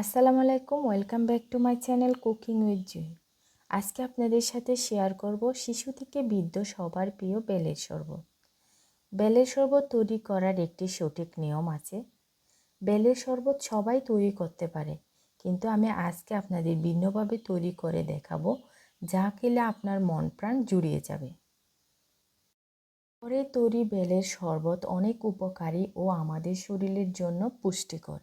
আসসালামু আলাইকুম, welcome back to my channel cooking with Jui আজকে আপনাদের সাথে শেয়ার করব শিশু থেকে বৃদ্ধ সবার প্রিয় বেলের শরবত। বেলের শরবত তৈরি করার একটি সঠিক নিয়ম আছে। বেলের শরবত সবাই তৈরি করতে পারে, কিন্তু আমি আজকে আপনাদের ভিন্নভাবে তৈরি করে দেখাবো, যা খেলে আপনার মন প্রাণ জুড়িয়ে যাবে। ঘরে তৈরি বেলের শরবত অনেক উপকারী ও আমাদের শরীরের জন্য পুষ্টিকর।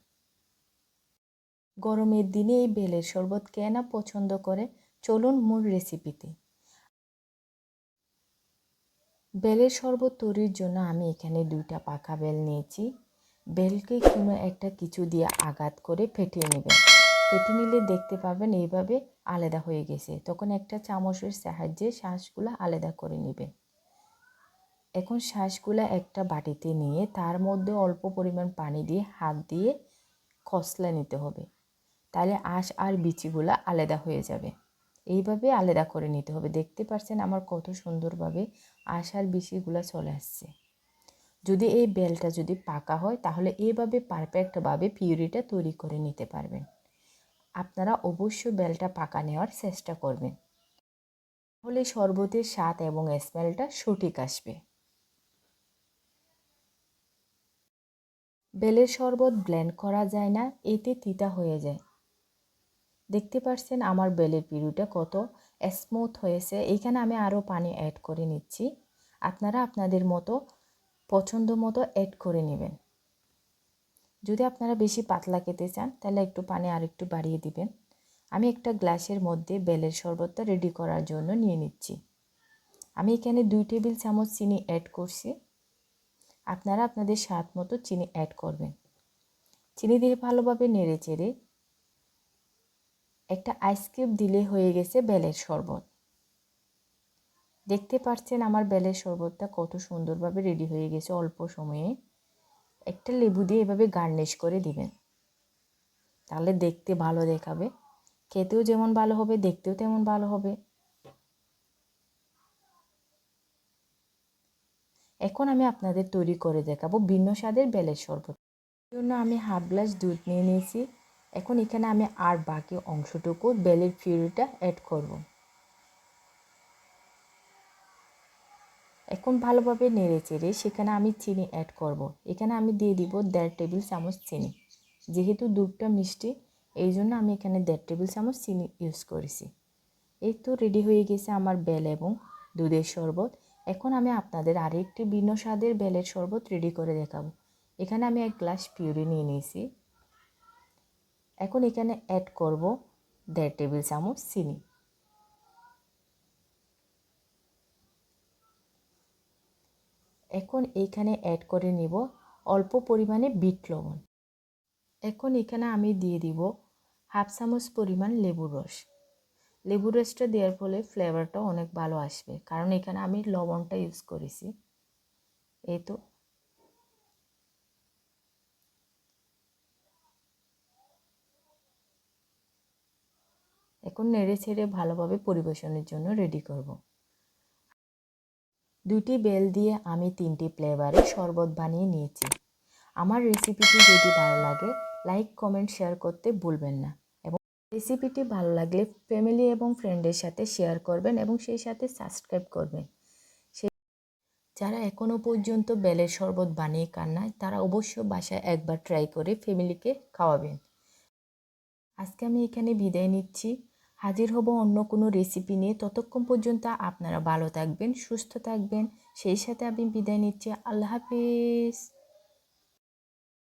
গরমের দিনে এই বেলের শরবত কে না পছন্দ করে, চলুন মূল রেসিপিতে। বেলের শরবত তৈরির জন্য আমি এখানে দুইটা পাকা বেল নিয়েছি। বেলকে কোনো একটা কিছু দিয়ে আঘাত করে ফেটিয়ে নেবেন। ফেটে নিলে দেখতে পাবেন এইভাবে আলাদা হয়ে গেছে। তখন একটা চামচের সাহায্যে শ্বাসগুলো আলাদা করে নেবেন। এখন শ্বাসগুলো একটা বাটিতে নিয়ে তার মধ্যে অল্প পরিমাণ পানি দিয়ে হাত দিয়ে খসলা নিতে হবে। তাহলে আঁশ আর বিচিগুলো আলাদা হয়ে যাবে। এইভাবে আলাদা করে নিতে হবে। দেখতে পাচ্ছেন আমার কত সুন্দরভাবে আঁশ আর বিচিগুলো চলে আসছে। যদি এই বেলটা যদি পাকা হয়, তাহলে এইভাবে পারফেক্টভাবে পিউরিটা তৈরি করে নিতে পারবেন। আপনারা অবশ্যই বেলটা পাকা নেওয়ার চেষ্টা করবেন। তাহলে শরবতের স্বাদ এবং স্মেলটা সঠিক আসবে। বেলের শরবত ব্লেন্ড করা যায় না, এতে তিতা হয়ে যায়। দেখতে পাচ্ছেন আমার বেলের পিরুটা কত স্মুথ হয়েছে। এইখানে আমি আরও পানি অ্যাড করে নিচ্ছি। আপনারা আপনাদের মতো, পছন্দ মতো অ্যাড করে নেবেন। যদি আপনারা বেশি পাতলা খেতে চান, তাহলে একটু পানি আর একটু বাড়িয়ে দিবেন। আমি একটা গ্লাসের মধ্যে বেলের শরবতটা রেডি করার জন্য নিয়ে নিচ্ছি। আমি এখানে দুই টেবিল চামচ চিনি অ্যাড করছি। আপনারা আপনাদের স্বাদ মতো চিনি অ্যাড করবেন। চিনি দিয়ে ভালোভাবে নেড়ে চেড়ে একটা আইসক্রিম দিলে হয়ে গেছে বেলের শরবত। দেখতে পাচ্ছেন আমার বেলের শরবতটা কত সুন্দরভাবে রেডি হয়ে গেছে অল্প সময়ে। একটা লেবু দিয়ে এভাবে গার্নিশ করে দিবেন। তাহলে দেখতে ভালো দেখাবে। খেতেও যেমন ভালো হবে, দেখতেও তেমন ভালো হবে। এখন আমি আপনাদের তৈরি করে দেখাবো ভিন্ন স্বাদের বেলের শরবত। জন্য আমি হাফ গ্লাস দুধ নিয়ে নিয়েছি। এখন এখানে আমি আর বাকি অংশটুকু বেলের ফিউরিটা অ্যাড করব। এখন ভালোভাবে নেড়ে চেড়ে সেখানে আমি চিনি অ্যাড করব। এখানে আমি দিয়ে দিব দেড় টেবিল চামচ চিনি। যেহেতু দুধটা মিষ্টি, এই জন্য আমি এখানে দেড় টেবিল চামচ চিনি ইউজ করেছি। এই তো রেডি হয়ে গেছে আমার বেল এবং দুধের শরবত। এখন আমি আপনাদের আরেকটি ভিন্ন স্বাদের বেলের শরবত রেডি করে দেখাবো। এখানে আমি এক গ্লাস পিউরি নিয়ে নিয়েছি। এখন এখানে অ্যাড করব দেড় টেবিল চামচ চিনি। এখন এইখানে অ্যাড করে নিব অল্প পরিমাণে বিট লবণ। এখন এখানে আমি দিয়ে দিব হাফ চামচ পরিমাণ লেবুর রস। লেবুর রসটা দেওয়ার ফলে ফ্লেভারটা অনেক ভালো আসবে, কারণ এখানে আমি লবণটা ইউজ করেছি। এই তো। এখন নেড়ে ছেড়ে ভালোভাবে পরিবেশনের জন্য রেডি করব। দুটি বেল দিয়ে আমি তিনটি ফ্লেভারে শরবত বানিয়ে নিয়েছি। আমার রেসিপিটি যদি ভালো লাগে লাইক কমেন্ট শেয়ার করতে ভুলবেন না। এবং রেসিপিটি ভালো লাগলে ফ্যামিলি এবং ফ্রেন্ডের সাথে শেয়ার করবেন এবং সেই সাথে সাবস্ক্রাইব করবেন। যারা এখনও পর্যন্ত বেলের শরবত বানিয়ে কান্নায় তারা অবশ্য বাসায় একবার ট্রাই করে ফ্যামিলিকে খাওয়াবেন। আজকে আমি এখানে বিদায় নিচ্ছি। হাজির হব অন্য কোনো রেসিপি নিয়ে। ততক্ষণ পর্যন্ত আপনারা ভালো থাকবেন, সুস্থ থাকবেন। সেই সাথে আমি বিদায় নিচ্ছি। আল্লাহ হাফিজ।